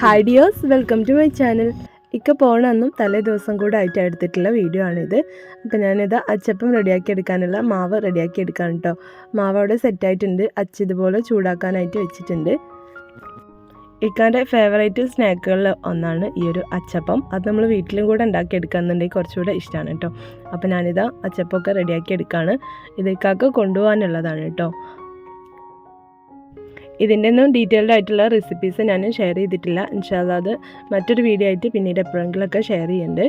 Hi dears welcome to my channel ഇക്ക പോകണമെന്നും തലേ ദിവസം കൂടെ ആയിട്ട് എടുത്തിട്ടുള്ള വീഡിയോ ആണിത്. അപ്പം ഞാനിത് അച്ചപ്പം റെഡിയാക്കി എടുക്കാനുള്ള മാവ് റെഡിയാക്കി എടുക്കാൻ കേട്ടോ മാവ് അവിടെ സെറ്റായിട്ടുണ്ട് അച്ച ഇതുപോലെ ചൂടാക്കാനായിട്ട് വെച്ചിട്ടുണ്ട്. ഇക്കാന്റെ ഫേവറേറ്റ് സ്നാക്കുകളിൽ ഒന്നാണ് ഈ ഒരു അച്ചപ്പം. അത് നമ്മൾ വീട്ടിലും കൂടെ ഉണ്ടാക്കി എടുക്കാന്നുണ്ടെങ്കിൽ കുറച്ചുകൂടെ ഇഷ്ടമാണ് കേട്ടോ അപ്പോൾ ഞാനിതാ അച്ചപ്പമൊക്കെ റെഡിയാക്കി എടുക്കുകയാണ് ഇത് ഇക്കാക്ക് കൊണ്ടുപോകാനുള്ളതാണ് കേട്ടോ ഇതിന്റെ ഒന്നും ഡീറ്റെയിൽഡ് ആയിട്ടുള്ള റെസിപ്പീസ് ഞാൻ ഷെയർ ചെയ്തിട്ടില്ല. ഇൻഷാല്ല അത് മറ്റൊരു വീഡിയോ ആയിട്ട് പിന്നീട് എപ്പോഴെങ്കിലുമൊക്കെ ഷെയർ ചെയ്യുന്നുണ്ട്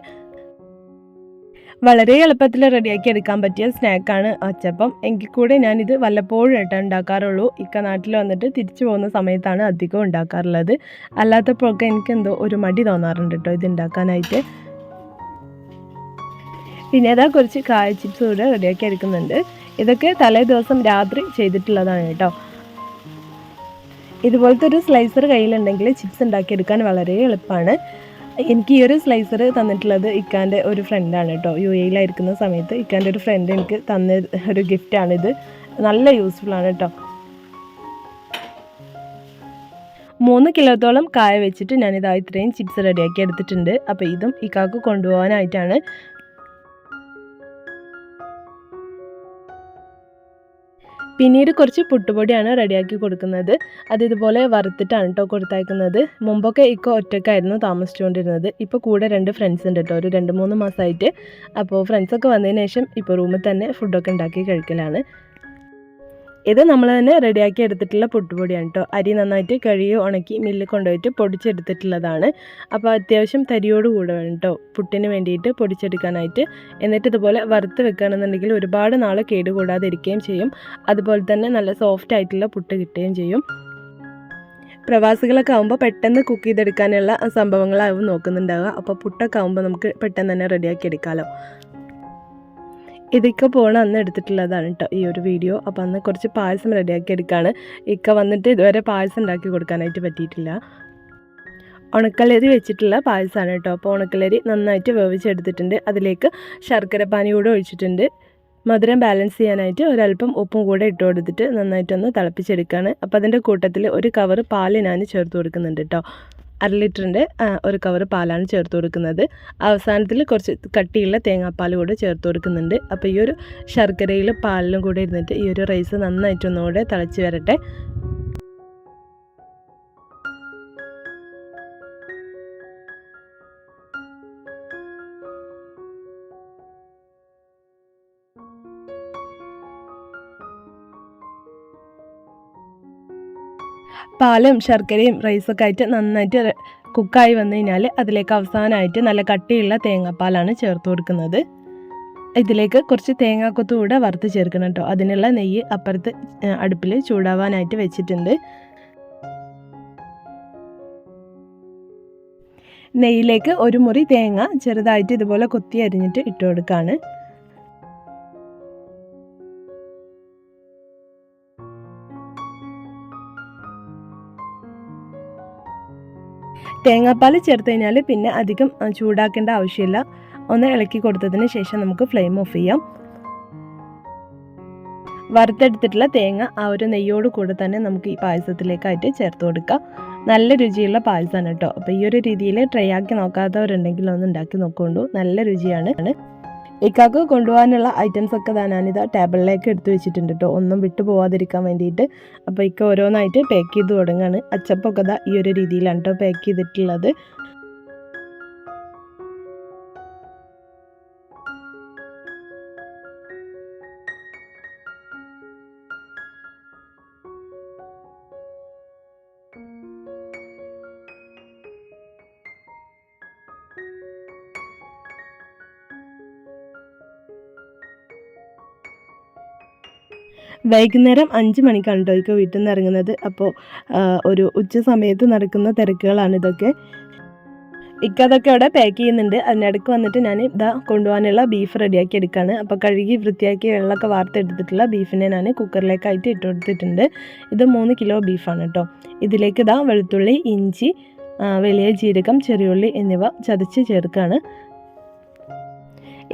വളരെ എളുപ്പത്തിൽ റെഡിയാക്കി എടുക്കാൻ പറ്റിയ സ്നാക്കാണ് അച്ചപ്പം. എങ്കിൽ കൂടെ ഞാനിത് വല്ലപ്പോഴും ആയിട്ട് ഉണ്ടാക്കാറുള്ളൂ. ഇക്ക നാട്ടിൽ വന്നിട്ട് തിരിച്ചു പോകുന്ന സമയത്താണ് അധികം ഉണ്ടാക്കാറുള്ളത്. അല്ലാത്തപ്പോഴൊക്കെ എനിക്ക് എന്തോ ഒരു മടി തോന്നാറുണ്ട് കേട്ടോ ഇത് ഉണ്ടാക്കാനായിട്ട്. പിന്നെ അതാ കുറച്ച് കായ ചിപ്സ് കൂടെ റെഡിയാക്കി എടുക്കുന്നുണ്ട്. ഇതൊക്കെ തലേ ദിവസം രാത്രി ചെയ്തിട്ടുള്ളതാണ് കേട്ടോ ഇതുപോലത്തെ ഒരു സ്ലൈസർ കയ്യിലുണ്ടെങ്കിൽ ചിപ്സ് ഉണ്ടാക്കിയെടുക്കാൻ വളരെ എളുപ്പമാണ്. എനിക്ക് ഈ ഒരു സ്ലൈസർ തന്നിട്ടുള്ളത് ഇക്കാന്റെ ഒരു ഫ്രണ്ടാണ് കേട്ടോ യു എയിലായിരിക്കുന്ന സമയത്ത് ഇക്കാന്റെ ഒരു ഫ്രണ്ട് എനിക്ക് തന്ന ഒരു ഗിഫ്റ്റാണിത് നല്ല യൂസ്ഫുൾ ആണ് കേട്ടോ മൂന്ന് കിലോത്തോളം കായ വെച്ചിട്ട് ഞാനിതാ ഇത്രയും ചിപ്സ് റെഡിയാക്കി എടുത്തിട്ടുണ്ട്. അപ്പോൾ ഇതും ഇക്കാക്ക് കൊണ്ടുപോകാനായിട്ടാണ് പിന്നീട് കുറച്ച് പുട്ടുപൊടിയാണ് റെഡിയാക്കി കൊടുക്കുന്നത്. അത് ഇതുപോലെ വറുത്തിട്ടാണ് കേട്ടോ കൊടുത്തയക്കുന്നത്. മുമ്പൊക്കെ ഇക്ക ഒറ്റക്കായിരുന്നു താമസിച്ചുകൊണ്ടിരുന്നത്. ഇപ്പോൾ കൂടെ രണ്ട് ഫ്രണ്ട്സ് ഉണ്ട് കേട്ടോ ഒരു രണ്ട് മൂന്ന് മാസമായിട്ട് അപ്പോൾ ഫ്രണ്ട്സൊക്കെ വന്നതിന് ശേഷം ഇപ്പോൾ റൂമിൽ തന്നെ ഫുഡൊക്കെ ഉണ്ടാക്കി കഴിക്കലാണ്. ഇത് നമ്മൾ തന്നെ റെഡിയാക്കി എടുത്തിട്ടുള്ള പുട്ടുപൊടിയാണ് കേട്ടോ. അരി നന്നായിട്ട് കഴുകി ഉണക്കി മില്ലിൽ കൊണ്ടുപോയിട്ട് പൊടിച്ചെടുത്തിട്ടുള്ളതാണ്. അപ്പോൾ അത്യാവശ്യം തരിയോട് കൂടെ വേണം കേട്ടോ. പുട്ടിന് വേണ്ടിയിട്ട് പൊടിച്ചെടുക്കാനായിട്ട്. എന്നിട്ട് ഇതുപോലെ വറുത്ത് വെക്കുകയാണെന്നുണ്ടെങ്കിൽ ഒരുപാട് നാൾ കേടുകൂടാതെ ഇരിക്കുകയും ചെയ്യും. അതുപോലെ തന്നെ നല്ല സോഫ്റ്റ് ആയിട്ടുള്ള പുട്ട് കിട്ടുകയും ചെയ്യും. പ്രവാസികളൊക്കെ ആകുമ്പോൾ പെട്ടെന്ന് കുക്ക് ചെയ്തെടുക്കാനുള്ള സംഭവങ്ങളാവും നോക്കുന്നുണ്ടാവുക. അപ്പോൾ പുട്ടൊക്കെ ആകുമ്പോൾ നമുക്ക് പെട്ടെന്ന് തന്നെ റെഡിയാക്കി എടുക്കാമല്ലോ ഇതൊക്കെ പോകണം അന്ന് എടുത്തിട്ടുള്ളതാണ് കേട്ടോ ഈ ഒരു വീഡിയോ അപ്പോൾ അന്ന് കുറച്ച് പായസം റെഡിയാക്കി എടുക്കുകയാണ് ഇക്ക വന്നിട്ട് ഇതുവരെ പായസം ഉണ്ടാക്കി കൊടുക്കാനായിട്ട് പറ്റിയിട്ടില്ല. ഉണക്കലരി വെച്ചിട്ടുള്ള പായസമാണ് കേട്ടോ അപ്പോൾ ഉണക്കലരി നന്നായിട്ട് വേവിച്ചെടുത്തിട്ടുണ്ട്. അതിലേക്ക് ശർക്കര പാനി കൂടെ ഒഴിച്ചിട്ടുണ്ട്. മധുരം ബാലൻസ് ചെയ്യാനായിട്ട് ഒരല്പം ഉപ്പും കൂടെ ഇട്ട് കൊടുത്തിട്ട് നന്നായിട്ടൊന്ന് തിളപ്പിച്ചെടുക്കുകയാണ് അപ്പോൾ അതിന്റെ കൂട്ടത്തിൽ ഒരു കവർ പാൽ ഞാൻ ചേർത്ത് കൊടുക്കുന്നുണ്ട് കേട്ടോ അര ലിറ്ററിന്റെ ഒരു കവർ പാലാണ് ചേർത്ത് കൊടുക്കുന്നത്. അവസാനത്തിൽ കുറച്ച് കട്ടിയുള്ള തേങ്ങാപ്പാൽ കൂടെ ചേർത്ത് കൊടുക്കുന്നുണ്ട്. അപ്പോൾ ഈ ഒരു ശർക്കരയിലും പാലിലും കൂടെ ഇരുന്നിട്ട് ഈ ഒരു റൈസ് നന്നായിട്ടൊന്നുകൂടെ തിളച്ച് വരട്ടെ. പാലും ശർക്കരയും റൈസൊക്കെ ആയിട്ട് നന്നായിട്ട് കുക്കായി വന്നു കഴിഞ്ഞാൽ അതിലേക്ക് അവസാനമായിട്ട് നല്ല കട്ടിയുള്ള തേങ്ങാപ്പാലാണ് ചേർത്ത് കൊടുക്കുന്നത്. ഇതിലേക്ക് കുറച്ച് തേങ്ങാക്കൊത്ത് കൂടെ വറുത്ത് ചേർക്കണം കേട്ടോ. അതിനുള്ള നെയ്യ് അപ്പുറത്ത് അടുപ്പിൽ ചൂടാവാനായിട്ട് വെച്ചിട്ടുണ്ട്. നെയ്യിലേക്ക് ഒരു മുറി തേങ്ങ ചെറുതായിട്ട് ഇതുപോലെ കൊത്തി അരിഞ്ഞിട്ട് ഇട്ട് കൊടുക്കുകയാണ് തേങ്ങാപ്പാൽ ചേർത്ത് കഴിഞ്ഞാൽ പിന്നെ അധികം ചൂടാക്കേണ്ട ആവശ്യമില്ല. ഒന്ന് ഇളക്കി കൊടുത്തതിന് ശേഷം നമുക്ക് ഫ്ലെയിം ഓഫ് ചെയ്യാം. വറുത്തെടുത്തിട്ടുള്ള തേങ്ങ ആ ഒരു നെയ്യോട് കൂടെ തന്നെ നമുക്ക് ഈ പായസത്തിലേക്കായിട്ട് ചേർത്ത് കൊടുക്കാം. നല്ല രുചിയുള്ള പായസമാണ് കേട്ടോ. അപ്പോൾ ഈ ഒരു രീതിയിൽ ട്രൈ ആക്കി നോക്കാത്തവരുണ്ടെങ്കിൽ ഒന്ന് ഉണ്ടാക്കി നോക്കൊണ്ടു നല്ല രുചിയാണ്. ഇക്കാക്ക് കൊണ്ടുപോകാനുള്ള ഐറ്റംസ് ഒക്കെ ഞാനിത് ടേബിളിലേക്ക് എടുത്തു വെച്ചിട്ടുണ്ട് കേട്ടോ ഒന്നും വിട്ടു പോവാതിരിക്കാൻ വേണ്ടിയിട്ട്. അപ്പോൾ ഇക്ക ഓരോന്നായിട്ട് പാക്ക് ചെയ്ത് തുടങ്ങുകയാണ് അച്ചപ്പൊക്കെ ഈ ഒരു രീതിയിലാണ് കേട്ടോ പാക്ക് ചെയ്തിട്ടുള്ളത്. വൈകുന്നേരം അഞ്ച് മണിക്കാണ് കേട്ടോ ഇതൊക്കെ വീട്ടിൽ നിന്ന് ഇറങ്ങുന്നത് അപ്പോൾ ഒരു ഉച്ച സമയത്ത് നടക്കുന്ന തിരക്കുകളാണ് ഇതൊക്കെ. ഇക്ക അതൊക്കെ അവിടെ പാക്ക് ചെയ്യുന്നുണ്ട്. അതിനിടയ്ക്ക് വന്നിട്ട് ഞാൻ ഇതാ കൊണ്ടുപോകാനുള്ള ബീഫ് റെഡിയാക്കി എടുക്കുകയാണ് അപ്പോൾ കഴുകി വൃത്തിയാക്കി വെള്ളമൊക്കെ വാർത്തെടുത്തിട്ടുള്ള ബീഫിനെ ഞാൻ കുക്കറിലേക്കായിട്ട് ഇട്ട് കൊടുത്തിട്ടുണ്ട്. ഇത് മൂന്ന് കിലോ ബീഫാണ് കേട്ടോ ഇതിലേക്ക് ഇതാ വെളുത്തുള്ളി ഇഞ്ചി വലിയ ജീരകം ചെറിയുള്ളി എന്നിവ ചതച്ച് ചേർക്കുകയാണ്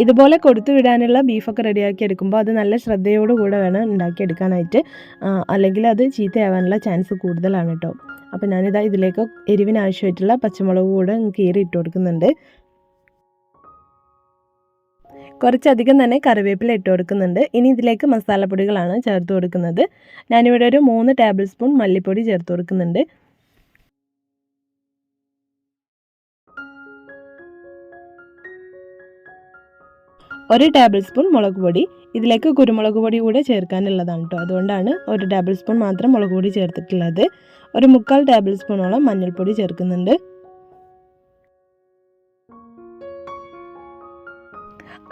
ഇതുപോലെ കൊടുത്തു വിടാനുള്ള ബീഫൊക്കെ റെഡിയാക്കി എടുക്കുമ്പോൾ അത് നല്ല ശ്രദ്ധയോടുകൂടെ വേണം ഉണ്ടാക്കിയെടുക്കാനായിട്ട്. അല്ലെങ്കിൽ അത് ചീത്തയാവാനുള്ള ചാൻസ് കൂടുതലാണ് കേട്ടോ. അപ്പോൾ ഞാനിതാ ഇതിലേക്ക് എരിവിന് ആവശ്യമായിട്ടുള്ള പച്ചമുളക് കൂടെ കീറി ഇട്ട് കൊടുക്കുന്നുണ്ട്. കുറച്ചധികം തന്നെ കറിവേപ്പില ഇട്ട് കൊടുക്കുന്നുണ്ട്. ഇനി ഇതിലേക്ക് മസാലപ്പൊടികളാണ് ചേർത്ത് കൊടുക്കുന്നത്. ഞാനിവിടെ ഒരു മൂന്ന് ടേബിൾ സ്പൂൺ മല്ലിപ്പൊടി ചേർത്ത് കൊടുക്കുന്നുണ്ട്. ഒരു ടേബിൾ സ്പൂൺ മുളക് പൊടി. ഇതിലേക്ക് കുരുമുളക് പൊടി കൂടെ ചേർക്കാനുള്ളതാണ് കേട്ടോ അതുകൊണ്ടാണ് ഒരു ടേബിൾ സ്പൂൺ മാത്രം മുളക് പൊടി ചേർത്തിട്ടുള്ളത്. ഒരു മുക്കാൽ ടേബിൾ സ്പൂണോളം മഞ്ഞൾപ്പൊടി ചേർക്കുന്നുണ്ട്.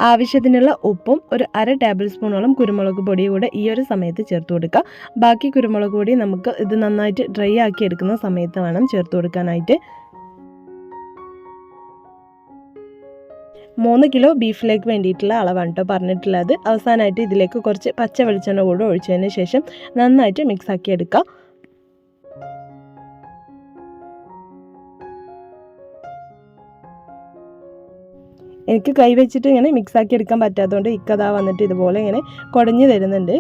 ആവശ്യത്തിനുള്ള ഉപ്പും ഒരു അര ടേബിൾ സ്പൂണോളം കുരുമുളക് പൊടി കൂടെ ഈ ഒരു സമയത്ത് ചേർത്ത് കൊടുക്കുക. ബാക്കി കുരുമുളക് പൊടി നമുക്ക് ഇത് നന്നായിട്ട് ഡ്രൈ ആക്കി എടുക്കുന്ന സമയത്ത് വേണം ചേർത്ത് കൊടുക്കാനായിട്ട്. മൂന്ന് കിലോ ബീഫിലേക്ക് വേണ്ടിയിട്ടുള്ള അളവാണ് കേട്ടോ പറഞ്ഞിട്ടുള്ളത്. അവസാനമായിട്ട് ഇതിലേക്ക് കുറച്ച് പച്ച വെളിച്ചെണ്ണ കൂടെ ഒഴിച്ചതിന് ശേഷം നന്നായിട്ട് മിക്സ് ആക്കി എടുക്കാം. എനിക്ക് കൈ വെച്ചിട്ട് ഇങ്ങനെ മിക്സ് ആക്കി എടുക്കാൻ പറ്റാത്തതുകൊണ്ട് ഇക്കഥ വന്നിട്ട് ഇതുപോലെ ഇങ്ങനെ കുടഞ്ഞു തരുന്നുണ്ട്.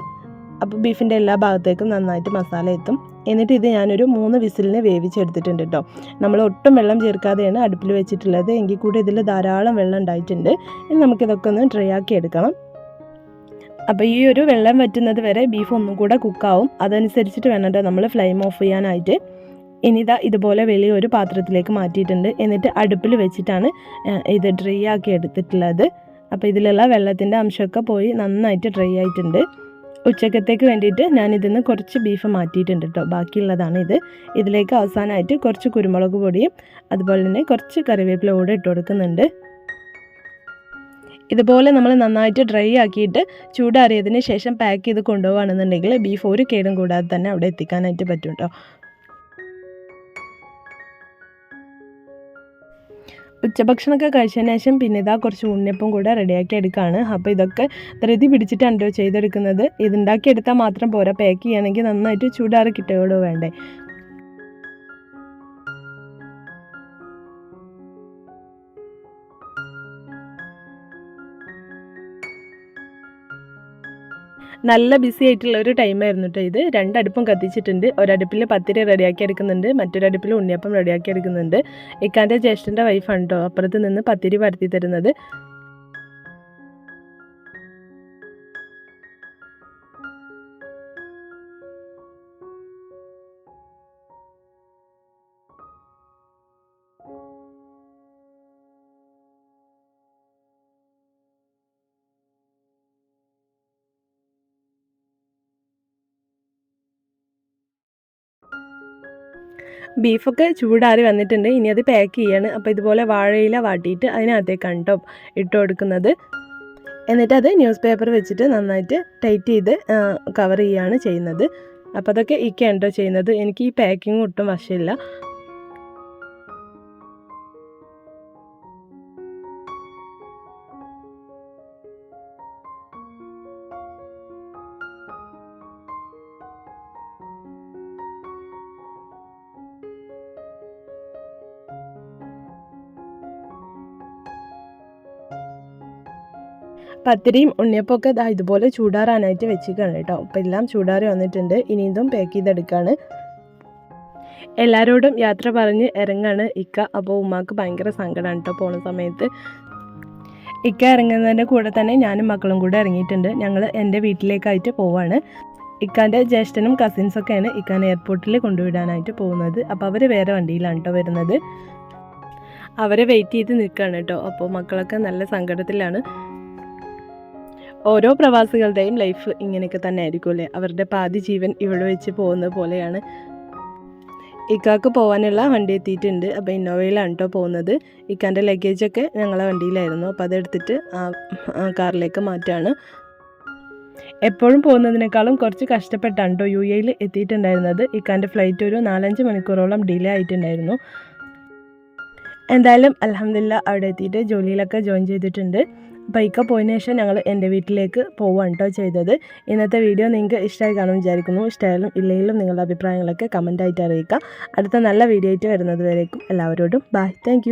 അപ്പോൾ ബീഫിന്റെ എല്ലാ ഭാഗത്തേക്കും നന്നായിട്ട് മസാല എത്തും. എന്നിട്ട് ഇത് ഞാനൊരു മൂന്ന് വിസിലിന് വേവിച്ചെടുത്തിട്ടുണ്ട് കേട്ടോ. നമ്മൾ ഒട്ടും വെള്ളം ചേർക്കാതെയാണ് അടുപ്പിൽ വെച്ചിട്ടുള്ളത്. എങ്കിൽ കൂടെ ഇതിൽ ധാരാളം വെള്ളം ഉണ്ടായിട്ടുണ്ട്. ഇനി നമുക്കിതൊക്കെ ഒന്ന് ഡ്രൈ ആക്കി എടുക്കണം. അപ്പോൾ ഈ ഒരു വെള്ളം വറ്റുന്നത് വരെ ബീഫ് ഒന്നും കൂടെ കുക്കാവും അതനുസരിച്ചിട്ട് വേണം നമ്മൾ ഫ്ലെയിം ഓഫ് ചെയ്യാനായിട്ട്. ഇനി ഇതാ ഇതുപോലെ വലിയൊരു പാത്രത്തിലേക്ക് മാറ്റിയിട്ടുണ്ട്. എന്നിട്ട് അടുപ്പിൽ വെച്ചിട്ടാണ് ഇത് ഡ്രൈ ആക്കി എടുത്തിട്ടുള്ളത്. അപ്പോൾ ഇതിലുള്ള വെള്ളത്തിന്റെ അംശമൊക്കെ പോയി നന്നായിട്ട് ഡ്രൈ ആയിട്ടുണ്ട്. ഉച്ചക്കത്തേക്ക് വേണ്ടിയിട്ട് ഞാൻ നിന്ന് കുറച്ച് ബീഫ് മാറ്റിയിട്ടുണ്ട് കേട്ടോ ബാക്കിയുള്ളതാണ് ഇത്. ഇതിലേക്ക് അവസാനമായിട്ട് കുറച്ച് കുരുമുളക് പൊടിയും അതുപോലെ തന്നെ കുറച്ച് കറിവേപ്പില കൂടെ ഇട്ട് കൊടുക്കുന്നുണ്ട്. ഇതുപോലെ നമ്മൾ നന്നായിട്ട് ഡ്രൈ ആക്കിയിട്ട് ചൂടാറിയതിന് ശേഷം പാക്ക് ചെയ്ത് കൊണ്ടുപോകുകയാണെന്നുണ്ടെങ്കിൽ ബീഫ് ഒരു കേടും കൂടാതെ തന്നെ അവിടെ എത്തിക്കാനായിട്ട് പറ്റും കേട്ടോ ഉച്ചഭക്ഷണമൊക്കെ കഴിച്ചതിന് ശേഷം പിന്നെ ഇതാ കുറച്ച് ഉണ്ണിയപ്പം കൂടെ റെഡിയാക്കി എടുക്കുകയാണ് അപ്പോൾ ഇതൊക്കെ ധൃതി പിടിച്ചിട്ടാണ് ചെയ്തെടുക്കുന്നത്. ഇതുണ്ടാക്കി എടുത്താൽ മാത്രം പോരാ. പാക്ക് ചെയ്യുകയാണെങ്കിൽ നന്നായിട്ട് ചൂടാറി കിട്ടുകയുള്ളൂ വേണ്ടേ. നല്ല ബിസി ആയിട്ടുള്ള ഒരു ടൈമായിരുന്നു കേട്ടോ ഇത്. രണ്ടടുപ്പും കത്തിച്ചിട്ടുണ്ട്. ഒരടുപ്പിൽ പത്തിരി റെഡിയാക്കി എടുക്കുന്നുണ്ട്. മറ്റൊരടുപ്പിൽ ഉണ്ണിയപ്പം റെഡിയാക്കി എടുക്കുന്നുണ്ട്. ഇക്കാന്റെ ജ്യേഷ്ഠന്റെ വൈഫാണ് കേട്ടോ അപ്പുറത്ത് നിന്ന് പത്തിരി പരത്തി തരുന്നത്. ബീഫൊക്കെ ചൂടാറി വന്നിട്ടുണ്ട്. ഇനി അത് പാക്ക് ചെയ്യാണ്. അപ്പോൾ ഇതുപോലെ വാഴയില വാട്ടിയിട്ട് അതിനകത്തേക്കാണ് കേട്ടോ ഇട്ട് കൊടുക്കുന്നത്. എന്നിട്ട് അത് ന്യൂസ് പേപ്പർ വെച്ചിട്ട് നന്നായിട്ട് ടൈറ്റ് ചെയ്ത് കവർ ചെയ്യുകയാണ് ചെയ്യുന്നത്. അപ്പോൾ അതൊക്കെ ഇക്കയാണ് കേട്ടോ ചെയ്യുന്നത്. എനിക്ക് ഈ പാക്കിംഗ് ഒട്ടും വശമില്ല. പത്തിരിയും ഉണ്ണിയപ്പമൊക്കെ ദാ ഇതുപോലെ ചൂടാറാനായിട്ട് വെച്ചിരിക്കുകയാണ് കേട്ടോ. അപ്പോൾ എല്ലാം ചൂടാറി വന്നിട്ടുണ്ട്. ഇനി ഇതും പാക്ക് ചെയ്തെടുക്കുകയാണ് എല്ലാവരോടും യാത്ര പറഞ്ഞ് ഇറങ്ങാണ്. ഇക്ക അപ്പോൾ ഉമ്മാക്ക് ഭയങ്കര സങ്കടമാണ് കേട്ടോ പോണ സമയത്ത്. ഇക്ക ഇറങ്ങുന്നതിന്റെ കൂടെ തന്നെ ഞാനും മക്കളും കൂടെ ഇറങ്ങിയിട്ടുണ്ട്. ഞങ്ങൾ എന്റെ വീട്ടിലേക്കായിട്ട് പോവാണ്. ഇക്കാന്റെ ജ്യേഷ്ഠനും കസിൻസൊക്കെയാണ് ഇക്കാൻ എയർപോർട്ടിൽ കൊണ്ടുവിടാനായിട്ട് പോകുന്നത്. അപ്പോൾ അവർ വേറെ വണ്ടിയിലാണ് കേട്ടോ വരുന്നത്. അവരെ വെയിറ്റ് ചെയ്ത് നിൽക്കുകയാണ് കേട്ടോ. അപ്പോൾ മക്കളൊക്കെ നല്ല സങ്കടത്തിലാണ്. ഓരോ പ്രവാസികളുടെയും ലൈഫ് ഇങ്ങനെയൊക്കെ തന്നെ ആയിരിക്കും അല്ലേ? അവരുടെ പാതി ജീവൻ ഇവിടെ വെച്ച് പോകുന്നത് പോലെയാണ്. ഇക്കാക്ക് പോകാനുള്ള വണ്ടി എത്തിയിട്ടുണ്ട്. അപ്പോൾ ഇന്നോവയിലാണ് കേട്ടോ പോകുന്നത്. ഇക്കാന്റെ ലഗേജൊക്കെ ഞങ്ങളെ വണ്ടിയിലായിരുന്നു. അപ്പോൾ അതെടുത്തിട്ട് ആ ആ കാറിലേക്ക് മാറ്റാണ്. എപ്പോഴും പോകുന്നതിനേക്കാളും കുറച്ച് കഷ്ടപ്പെട്ടാണ് കേട്ടോ യു എയിൽ എത്തിയിട്ടുണ്ടായിരുന്നത്. ഇക്കാന്റെ ഫ്ലൈറ്റ് ഒരു നാലഞ്ച് മണിക്കൂറോളം ഡിലേ ആയിട്ടുണ്ടായിരുന്നു. എന്തായാലും അലഹമില്ല അവിടെ എത്തിയിട്ട് ജോലിയിലൊക്കെ ജോയിൻ ചെയ്തിട്ടുണ്ട്. ഇക്ക പോയതിനു ശേഷം ഞങ്ങൾ എന്റെ വീട്ടിലേക്ക് പോവുകയാണ് കേട്ടോ ചെയ്തത്. ഇന്നത്തെ വീഡിയോ നിങ്ങൾക്ക് ഇഷ്ടമായി കാണുമെന്ന് വിചാരിക്കുന്നു. ഇഷ്ടമായാലും ഇല്ലെങ്കിലും നിങ്ങളുടെ അഭിപ്രായങ്ങളൊക്കെ കമന്റായിട്ട് അറിയിക്കുക. അടുത്ത നല്ല വീഡിയോ ആയിട്ട് വരുന്നത് വരേക്കും. എല്ലാവരോടും ബൈ താങ്ക്